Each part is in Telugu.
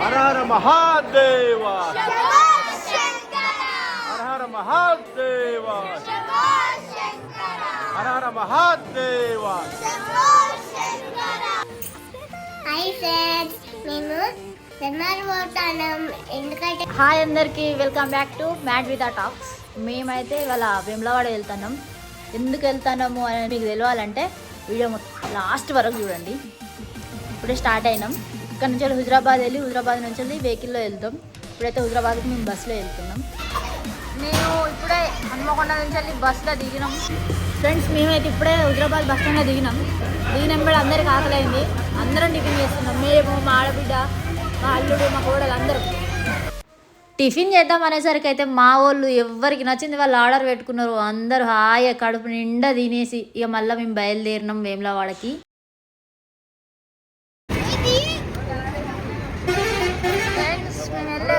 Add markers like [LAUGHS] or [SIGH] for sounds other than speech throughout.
హర హర మహాదేవ హర హర మహాదేవ హర హర మహాదేవ హాయ్ ఫ్రెండ్స్ మేము జన్మలు పోతాం ఎందుకంటే హాయ్ అందరికీ welcome back to mat with talks మేమైతే ఇవాళ వేములవాడ వెళ్తున్నాం. ఎందుకు వెళ్తున్నాము అని మీకు తెలియాలంటే వీడియో మొత్తం లాస్ట్ వరకు చూడండి. ఇప్పుడే స్టార్ట్ అయినాం. ఇక్కడ నుంచి హుజరాబాద్ వెళ్ళి హుజరాబాద్ నుంచి వెళ్ళి వెహికల్లో వెళ్తాం. ఇప్పుడైతే హుజరాబాద్కి మేము బస్సులో వెళ్తున్నాం. నేను ఇప్పుడే హన్మకొండ నుంచి వెళ్ళి బస్సులో దిగినాం. ఫ్రెండ్స్ మేమైతే ఇప్పుడే హుజరాబాద్ బస్ స్టాండ్లో దిగినాం. దిగినాం కూడా అందరికి ఆకలైంది. అందరం టిఫిన్ చేస్తున్నాం. మేము మా ఆడబిడ్డ మా అల్లుడు మా కోడలు అందరం. టిఫిన్ చేద్దాం అనేసరికి అయితే మా వాళ్ళు ఎవరికి నచ్చింది వాళ్ళు ఆర్డర్ పెట్టుకున్నారు. అందరూ హాయిగా కడుపు నిండా తినేసి ఇక మళ్ళీ మేము బయలుదేరినాం వేములవాడకి.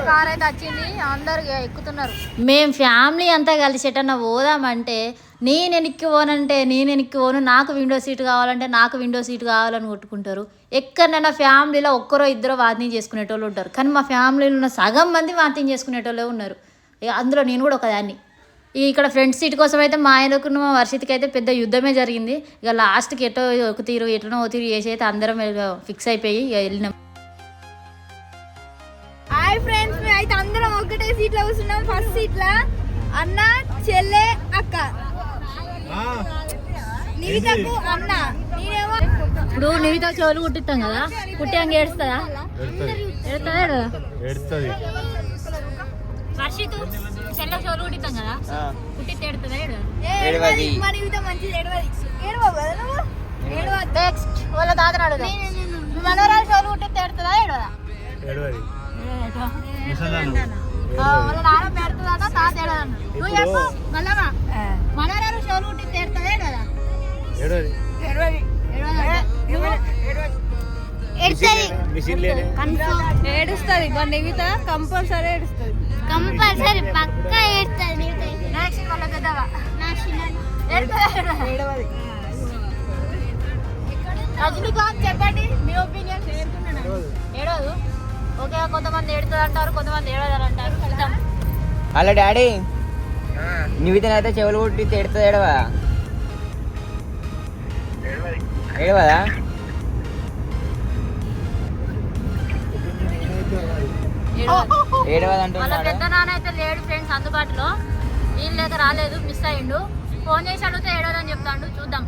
కార్ అయితే వచ్చింది. అందరు ఎక్కుతున్నారు. మేము ఫ్యామిలీ అంతా కలిసి ఎటన్నా పోదామంటే నేను వెనక్కి పోనంటే నేను వెనక్కి పోను నాకు విండో సీట్ కావాలంటే నాకు విండో సీట్ కావాలని కొట్టుకుంటారు. ఎక్కడైనా ఫ్యామిలీలో ఒక్కరో ఇద్దరు వాంతింగ్ చేసుకునేటోళ్ళు ఉంటారు. కానీ మా ఫ్యామిలీలో ఉన్న సగం మంది వాంతింగ్ చేసుకునేటోళ్ళే ఉన్నారు. ఇక అందులో నేను కూడా ఒకదాన్ని. ఇక్కడ ఫ్రంట్ సీట్ కోసం అయితే మా ఆయనకు మా వర్షిత్కి అయితే పెద్ద యుద్ధమే జరిగింది. ఇక లాస్ట్కి ఎటో ఒక తీరు ఎటనో ఒక తీరు చేసి అయితే అందరం ఫిక్స్ అయిపోయి ఇక వెళ్ళినాం. ఒకటే సీట్లో కూర్చున్నాం. ఫస్ట్ సీట్ లా అన్న చెల్లె అక్క. నివితకు అన్న. నేనేమో ఇప్పుడు నివితో చెవులు కుట్టిస్తాం కదా. కుట్టాక ఏడుస్తుందా? ఏడుస్తుందా. ఏడదా ఎడుతుంది వర్షిత్ చెల్ల చెవులు కుట్టిస్తాం కదా. కుట్టిస్తే ఏడుతుందా ఏడదా ఏడవది. మా నివిత మంచిది ఏడవది. ఏడవ ఏడవద్దు. నెక్స్ట్ వాళ్ళ తాతను అడుగుదాం. మనవరాలు చెవులు కుట్టిస్తే ఏడుతుందా ఏడదా ఎడవది వాళ్ళ నాన్న పెడుతుందట తాత ఏడదన్న నువ్వు చెప్పు మళ్ళా మనవరాలు కుట్టిస్తే ఏడుతుందా ఏడదా. ఎడవది ఏడవది లేని ఏడుస్తుంది. నివిత కంపల్సరీ ఏడుస్తుంది. కంపల్సరీ పక్క ఎడుతుంది నెక్స్ట్ వాళ్ళ పెద్దవా? నా చిన్న ఏడవది. రజనీకాంత్ చెప్పండి మీ ఒపీనియన్. ఏడవదు ఓకే కొంతమంది ఏడుతుంది అంటారు కొంతమంది అంటారు. వెళ్దాం. Hello daddy. నివితనైతే చెవులు కుట్టి తిడుతుంది ఏడవా? ఏడవదా? వాళ్ళ పెద్ద నాన్న అయితే లేడు ఫ్రెండ్స్ అందుబాటులో. వీళ్ళు లేక రాలేదు మిస్ అయ్యిండు. ఫోన్ చేసి అడిగితే ఏడవదని చెప్తాడు. చూద్దాం.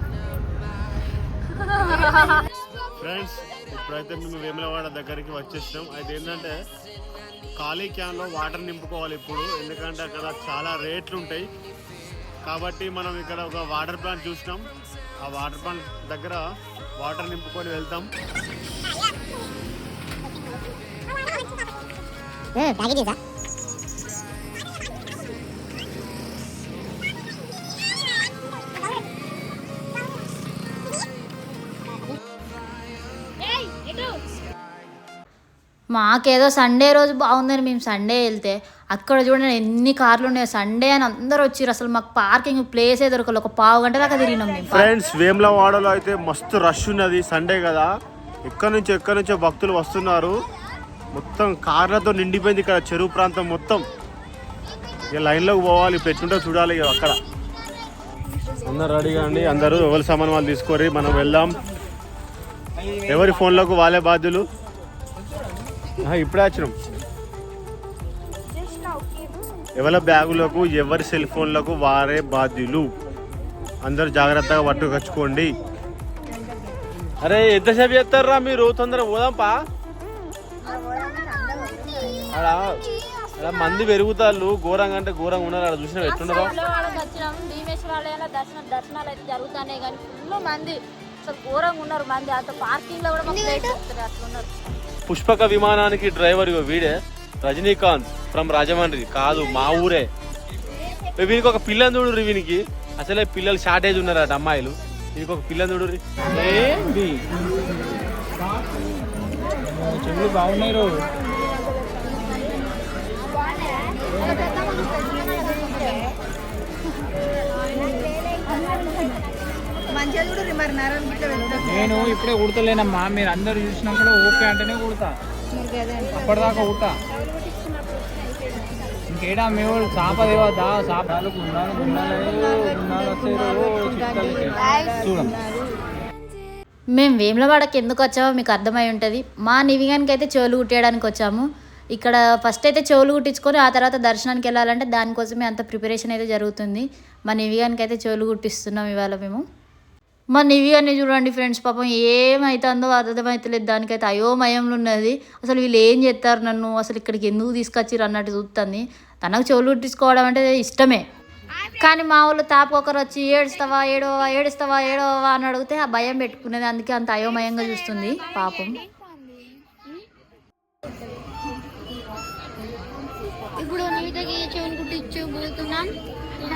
ఫ్రెండ్స్ ఇప్పుడైతే మేము వేములవాడ దగ్గరికి వచ్చేసినాం. అయితే ఏంటంటే ఖాళీ క్యాన్లో వాటర్ నింపుకోవాలి ఇప్పుడు. ఎందుకంటే అక్కడ చాలా రేట్లు ఉంటాయి. కాబట్టి మనం ఇక్కడ ఒక వాటర్ ప్లాంట్ చూసినాం. ఆ వాటర్ ప్లాంట్ దగ్గర వాటర్ నింపుకొని వెళ్తాం. మాకేదో సండే రోజు బాగుందని మేము సండే వెళ్తే అక్కడ చూడండి ఎన్ని కార్లు ఉన్నాయో సండే అని అందరూ వచ్చారు అసలు మాకు పార్కింగ్ ప్లేసే దొరకలేదు. ఒక పావు గంట దాకా తిరిగినాం మేము. ఫ్రెండ్స్ వేములవాడలో అయితే మస్తు రష్ ఉన్నది సండే కదా. ఎక్కడి నుంచి ఎక్కడి నుంచో భక్తులు వస్తున్నారు. మొత్తం కార్లతో నిండిపోయింది ఇక్కడ చెరువు ప్రాంతం మొత్తం. ఇక లైన్లోకి పోవాలి పెట్టుంటే చూడాలి ఇక అక్కడ. అందరు రెడీగా అండి అందరూ ఎవరి సామాన్ వాళ్ళు తీసుకోరి మనం వెళ్దాం. ఎవరి ఫోన్లకు వాళ్ళే బాధ్యులు. ఇప్పుడే వచ్చినాం. ఎవరి బ్యాగులకు ఎవరి సెల్ ఫోన్లకు వారే బాధ్యులు. అందరూ జాగ్రత్తగా పట్టుకొచ్చుకోండి. అరే ఎంతసేపు చేస్తారా మీరు? తొందరగా పోదాంపా. అలా అలా మంది పెరుగుతాళ్ళు. ఘోరంగా అంటే ఘోరంగా ఉన్నారు. అక్కడ చూసిన భీమేశ్వరాలయంలో దర్శనం దర్శనాలు అయితే జరుగుతున్నాయి కానీ ఫుల్ మంది. అసలు ఘోరంగా ఉన్నారు మంది. అంత పార్కింగ్లో కూడా అట్లా ఉన్నారు పుష్పక విమానానికి డ్రైవర్ ఇగో వీడే రజనీకాంత్ ఫ్రమ్ రాజమండ్రి. కాదు మా ఊరే. వీనికి ఒక పిల్లని చూడు వీనికి. అసలే పిల్లలు షార్టేజ్ ఉన్నారట అమ్మాయిలు. వీనికి ఒక పిల్లని చూడు చెట్లు బాగున్నాయి? నేను ఇప్పుడే కుడతలేనమ్మా. మీరు అందరు చూసినా కూడా ఓకే అంటేనే కుడతా. అప్పటిదాకా ఊట ఇంకేడా మీ వాళ్ళు చేప దేవద్దా చేపలు గుండాలు మేము వేములవాడకి ఎందుకు వచ్చామో మీకు అర్థమై ఉంటుంది. మా నివిగానికి అయితే చెవులు కుట్టేయడానికి వచ్చాము. ఇక్కడ ఫస్ట్ అయితే చెవులు కుట్టించుకొని ఆ తర్వాత దర్శనానికి వెళ్ళాలంటే దానికోసమే అంత ప్రిపరేషన్ అయితే జరుగుతుంది. మా నివిగానికి అయితే చెవులు కుట్టిస్తున్నాం ఇవాళ మేము. మా నివిగాన్ని చూడండి ఫ్రెండ్స్ పాపం ఏమైతుందో అర్థమవుతలేదు దానికైతే అయోమయంలో ఉన్నది. అసలు వీళ్ళు ఏం చేస్తారు నన్ను? అసలు ఇక్కడికి ఎందుకు తీసుకొచ్చిర్రు అన్నట్టు చూస్తుంది తనకు చెవులు కుట్టించుకోవడం అంటే ఇష్టమే. కానీ మా వాళ్ళు తాపు ఒకరు వచ్చి ఏడుస్తావా ఏడవా ఏడుస్తావా ఏడవా అని అడిగితే ఆ భయం పెట్టుకునేది అందుకే అంత అయోమయంగా చూస్తుంది పాపం. ఇప్పుడు నిమితకి చెవులు కుట్టించబోతున్నాం.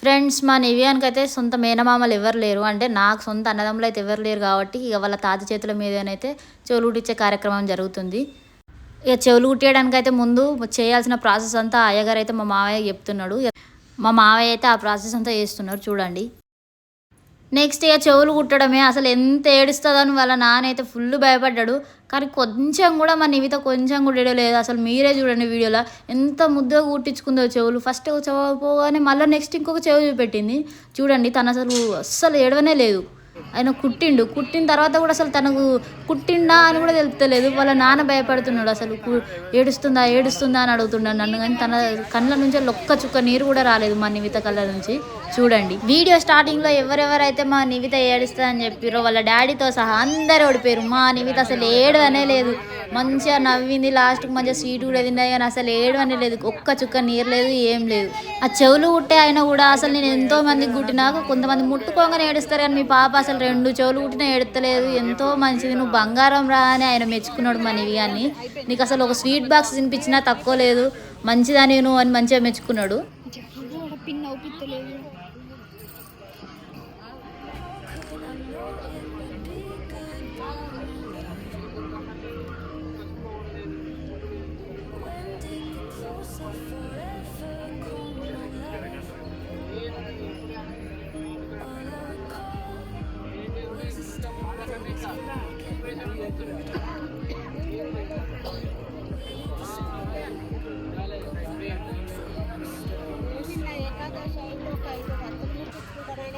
ఫ్రెండ్స్ మా నివియానికి అయితే సొంత మేనమామలు ఎవరు లేరు. అంటే నాకు సొంత అన్నదమ్ములు అయితే ఎవరు లేరు కాబట్టి ఇక వాళ్ళ తాత చేతుల మీదనైతే చెవులు కుట్టించే కార్యక్రమం జరుగుతుంది. ఇక చెవులు కుట్టేయడానికి అయితే ముందు చేయాల్సిన ప్రాసెస్ అంతా అయ్యగారు అయితే మా మావయ్య చెప్తున్నాడు. మా మావయ్య అయితే ఆ ప్రాసెస్ అంతా చేస్తున్నారు. చూడండి. నెక్స్ట్ ఇక చెవులు కుట్టడమే. అసలు ఎంత ఏడుస్తుందని వాళ్ళ నాన్న అయితే ఫుల్ భయపడ్డాడు. కానీ కొంచెం కూడా మా నివిత కొంచెం కూడా ఏడలేదు అసలు మీరే చూడండి వీడియోలో ఎంత ముద్దగా కుట్టించుకుందో చెవులు. ఫస్ట్ ఒక చెవు పోగానే మళ్ళీ నెక్స్ట్ ఇంకొక చెవు చూపెట్టింది. చూడండి తను అసలు అస్సలు ఏడవనే లేదు. ఆయన కుట్టిండు. కుట్టిన తర్వాత కూడా అసలు తనకు కుట్టిండా అని కూడా తెలుపుతలేదు వాళ్ళ నాన్న భయపడుతున్నాడు అసలు. ఏడుస్తుందా ఏడుస్తుందా అని అడుగుతున్నాడు నన్ను. కానీ తన కళ్ళ నుంచి ఒక్క చుక్క నీరు కూడా రాలేదు మా నివిత కళ్ళ నుంచి. చూడండి. వీడియో స్టార్టింగ్లో ఎవరెవరైతే మా నివిత ఏడుస్తా అని చెప్పారో వాళ్ళ డాడీతో సహా అందరు ఓడిపోయారు మా నివిత అసలు ఏడు అనే లేదు. మంచిగా నవ్వింది. లాస్ట్కి మంచిగా స్వీట్ కూడా తిన్నది కానీ అసలు ఏడు అనే లేదు. ఒక్క చుక్క నీరు లేదు ఏం లేదు. ఆ చెవులు కుట్టే అయినా కూడా అసలు నేను ఎంతో మందికి కుట్టినాక కొంతమంది ముట్టుకోగానే ఏడుస్తారు. కానీ మీ పాప అసలు రెండు చెవులు కుట్టినా ఏడతలేదు ఎంతో మంచిది. నువ్వు బంగారం రా అని ఆయన మెచ్చుకున్నాడు మా నివియాన్ని నీకు అసలు ఒక స్వీట్ బాక్స్ తినిపించినా తక్కువ లేదు. మంచిదని నువ్వు అని మంచిగా మెచ్చుకున్నాడు.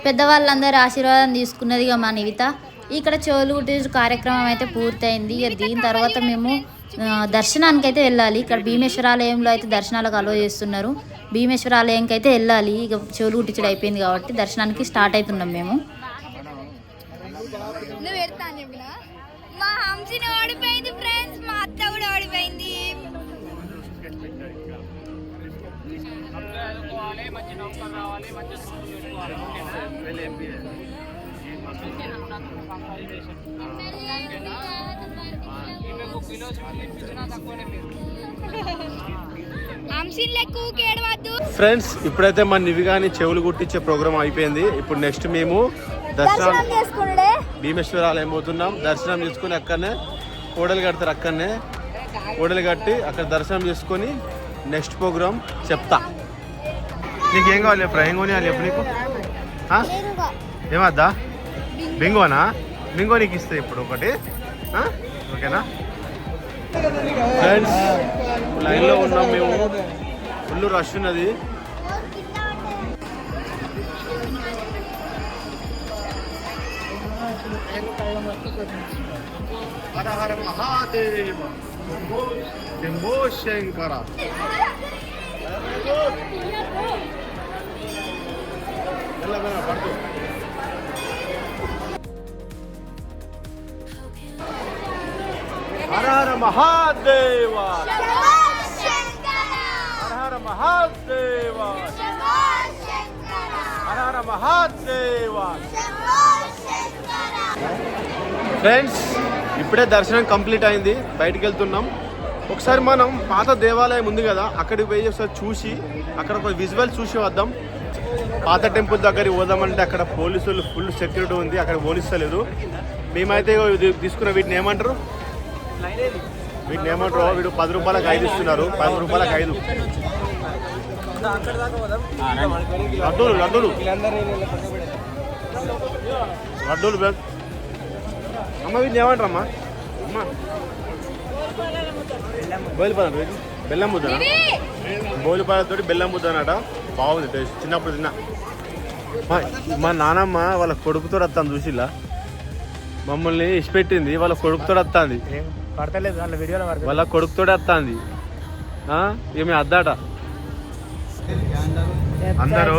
పెద్దవాళ్ళందరి ఆశీర్వాదం తీసుకున్నది ఇక మా నివిత. ఇక్కడ చెవులు కుట్టించే కార్యక్రమం అయితే పూర్తయింది. ఇక దీని తర్వాత మేము దర్శనానికి అయితే వెళ్ళాలి. ఇక్కడ భీమేశ్వరాలయంలో అయితే దర్శనాలకు అలో చేస్తున్నారు. భీమేశ్వరాలయంకి అయితే వెళ్ళాలి. ఇక చెవులు కుట్టించడం అయిపోయింది కాబట్టి దర్శనానికి స్టార్ట్ అవుతున్నాం మేము. మా ఓడిపోయింది ఫ్రెండ్స్ మా అత్త కూడా ఓడిపోయింది. [LAUGHS] ఫ్రెండ్స్ ఇప్పుడైతే మన నివిగాని చెవులు కుట్టించే ప్రోగ్రామ్ అయిపోయింది. ఇప్పుడు నెక్స్ట్ మేము దర్శనం చేసుకుండే భీమేశ్వరాలయం పోతున్నాం. దర్శనం చేసుకుని అక్కడనే కోడలు కడతారు అక్కడనే. కోడలు కట్టి అక్కడ దర్శనం చేసుకొని నెక్స్ట్ ప్రోగ్రామ్ చెప్తా. నీకు ఏం కావాలి చెప్పరా? ఏం కొనియాలి చెప్పు నీకు? ఏమద్దా? బింగోనా? బింగో నీకు ఇస్తే ఇప్పుడు ఒకటి? ఓకేనా? ఫ్రెండ్స్ లైన్లో ఉన్నాం మేము. ఫుల్ రష్ ఉన్నది. హర హర మహాదేవ శంభో శంకర మెల్లగా పడుతూ హర హర మహాదేవ హర హర మహాదేవ హర హర మహాదేవ ఫ్రెండ్స్ ఇప్పుడే దర్శనం కంప్లీట్ అయింది. బయటికి వెళ్తున్నాం. ఒకసారి మనం పాత దేవాలయం ఉంది కదా అక్కడికి పోయి ఒకసారి చూసి అక్కడ ఒక విజువల్ చూసి వద్దాం. పాత టెంపుల్ దగ్గరికి పోదామంటే అక్కడ పోలీసులు ఫుల్ సెక్యూరిటీ ఉంది అక్కడ పోలీసులేదు మేమైతే ఇది తీసుకున్న వీటిని ఏమంటారు? వీటిని ఏమంటారు? వీడు పది రూపాయలకు ఐదు ఇస్తున్నారు. పది రూపాయలకు ఐదు. లడ్డూలు లడ్డూలు. లడ్డూలు బె- అమ్మ వీటిని ఏమంటారమ్మా అమ్మ? బోలిపాలెం బెల్లం ముద్ద బోలిపాలతోటి బెల్లం ముద్ద అనట బాగుంది టేస్ట్. చిన్నప్పుడు తిన్నా. మా- మా నానమ్మ వాళ్ళ కొడుకుతో వస్తాను చూసిలా మమ్మల్ని ఇష్టపెట్టింది వాళ్ళ కొడుకుతో వస్తుంది పడతలేదు వాళ్ళ వీడియోలో వాళ్ళ కొడుకుతోటి వస్తుంది ఏమి అద్దాట? అందరూ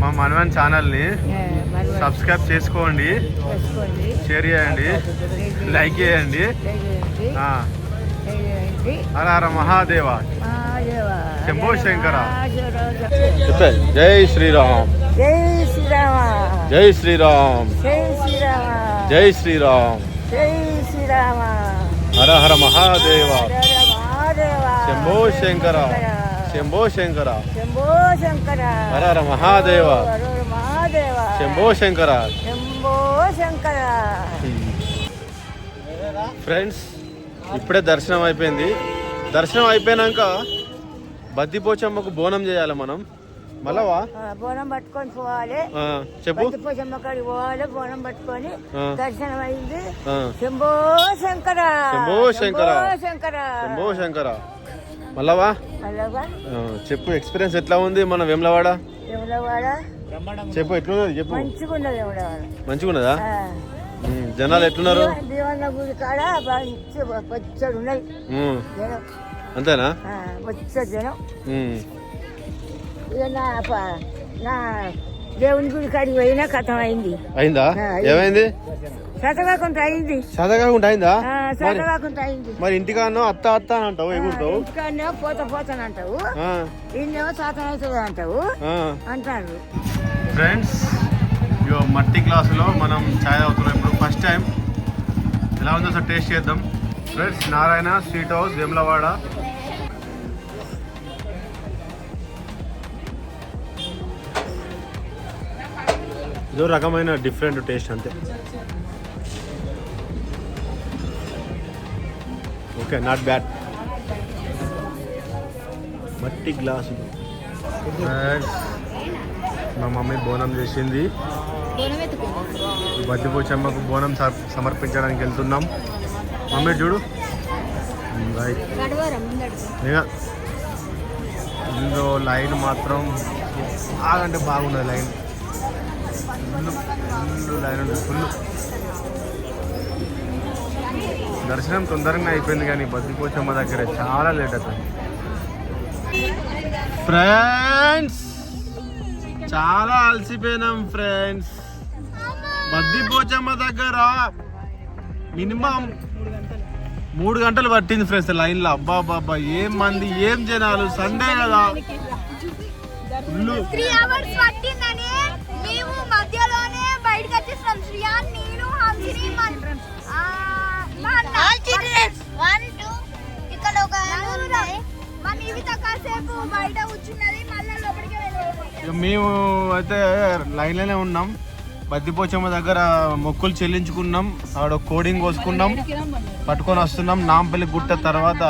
మా మనవన్ ఛానల్ని సబ్స్క్రైబ్ చేసుకోండి. షేర్ చేయండి. లైక్ చేయండి. హర మహాదేవ. శంభో శంకర. జై శ్రీరామ్. జై శ్రీరామ. జై శ్రీరామ్. జై శ్రీరామ. జై శ్రీరామ్. హర హర మహాదేవ. శంభో శంకర. శంభో శంకర. శంకర. హర మహాదేవ. మహాదేవ. శంభో శంకర. శంభో శంకర. ఫ్రెండ్స్ ఇప్పుడే దర్శనం అయిపోయింది. దర్శనం అయిపోయినాక బద్దిపోచమ్మకు బోనం చేయాలి మనం. మళ్ళవా? బోనం పట్టుకొని పోవాలి. చెప్పు. బతిపోచమ్మ కాడికి పోవాలి బోనం పట్టుకొని. దర్శనం అయింది. శంభో శంకర. శంభో శంకర. శంభో శంకర. ఆ, చెప్పు ఎక్స్పీరియన్స్ ఎట్లా ఉంది మన వెమ్లవాడ? చెప్పు ఎట్లున్నది? చెప్పు. మంచిగా ఉన్నది యములవాడ మంచిగా ఉన్నదా ఆ. ఉమ్, జనాలు ఎట్లున్నారు? అంతేనా? దేవుని గుడి కాడికి పోయినా కథం అయింది. అయింది. ఏమైంది? అయింది చదవకుండా అయిందా ఆ, మరి సతకాకుండా అయింది మరి ఇంటికానో అత్త అత్త అని అంటావు ఎగురుతావు ఇంటికాడనేమో పోత శాతం అవుతుంది అంటావు. ఆ. అంటారు. ఫ్రెండ్స్ ఇగో మట్టి గ్లాసులో మనం చాయ్ తాగుతున్నాం. ఇప్పుడు ఫస్ట్ టైం ఎలా ఉందో సార్ టేస్ట్ చేద్దాం. Friends Narayana sweet house Vemulawada. ఇదో రకమైన డిఫరెంట్ టేస్ట్ అంతే. ఓకే నాట్ బ్యాడ్ మట్టి గ్లాసు. మా మమ్మీ బోనం చేసింది. బద్దిపోచమ్మకు బోనం సమర్పించడానికి వెళ్తున్నాం. మమ్మీ చూడు. ఇందులో లైన్ మాత్రం బాగంటే బాగున్నది లైన్. ఫుల్ ఫుల్ లైన్ ఉంది ఫుల్ దర్శనం తొందరగా అయిపోయింది కానీ బద్దిపోచమ్మ దగ్గర చాలా లేట్ అవుతుంది. ఫ్రెండ్స్ చాలా అలసిపోయినాం ఫ్రెండ్స్ బద్దిపోచమ్మ దగ్గర మినిమం మూడు గంటలు పట్టింది ఫ్రెండ్స్ లైన్లో. అబ్బా బాబా ఏం మంది ఏం జనాలు సండే కదా. మధ్యలోనే బయటకు శ్రీయాన్ నేను హంసిని మన ఆ, ఇక్కడ ఒక కాసేపు బయట కూర్చున్నది మళ్ళీ లోపలికి ఇక మేము అయితే లైన్లోనే ఉన్నాం. బద్దిపోచమ్మ దగ్గర మొక్కులు చెల్లించుకున్నాం. ఆడ కోడింగ్ కోసుకున్నాం. పట్టుకొని వస్తున్నాం. నాంపల్లి గుట్ట తర్వాత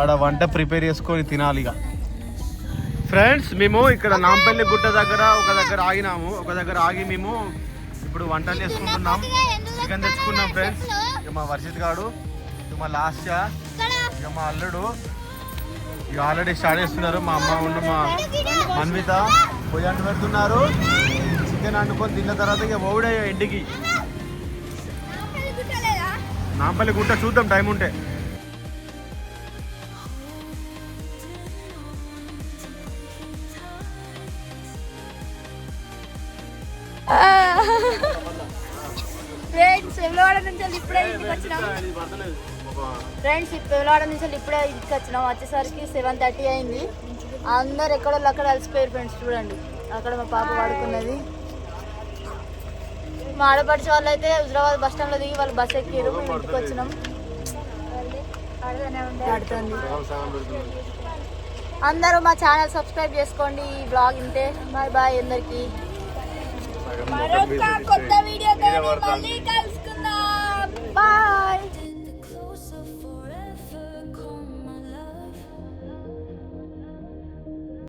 ఆడ వంట ప్రిపేర్ చేసుకొని తినాలి ఇక. ఫ్రెండ్స్ మేము ఇక్కడ నాంపల్లి గుట్ట దగ్గర ఒక దగ్గర ఆగినాము. ఒక దగ్గర ఆగి మేము ఇప్పుడు వంటలు చేసుకుంటున్నాం. చికెన్ తెచ్చుకున్నాం ఫ్రెండ్స్. ఇక మా వర్షిత్ గాడు ఇక మా లాస్ట్ ఇక మా అల్లుడు. ఇక ఆల్రెడీ స్టార్ట్ చేస్తున్నారు. మా అమ్మ ఉండు మా మన్విత పొయ్యి అంటు పెడుతున్నారు చికెన్ వండుకొని తిన్న తర్వాత ఇక ఓడే ఇంటికి. నాంపల్లి గుట్ట చూద్దాం టైం ఉంటే. నుంచి ఇప్పుడే ఇంటికి వచ్చినాం. ఫ్రెండ్స్ వెమ్లవాడ నుంచి ఇప్పుడే ఇంటికి వచ్చినాం. వచ్చేసరికి సెవెన్ థర్టీ అయింది. అందరు ఎక్కడో అక్కడ కలిసిపోయారు ఫ్రెండ్స్ చూడండి. అక్కడ మా పాప పడుకున్నది. మా ఆడపడిచే వాళ్ళు అయితే హుజరాబాద్ బస్ స్టాండ్లో దిగి వాళ్ళు బస్ ఎక్కారు మేము ఇంటికి వచ్చినాం. అందరూ మా ఛానల్ సబ్స్క్రైబ్ చేసుకోండి. ఈ బ్లాగ్ ఇంతే. బాయ్ బాయ్ అందరికి. మరొక కొత్త వీడియోతో మళ్ళీ కలుసుకుందాం. Bye!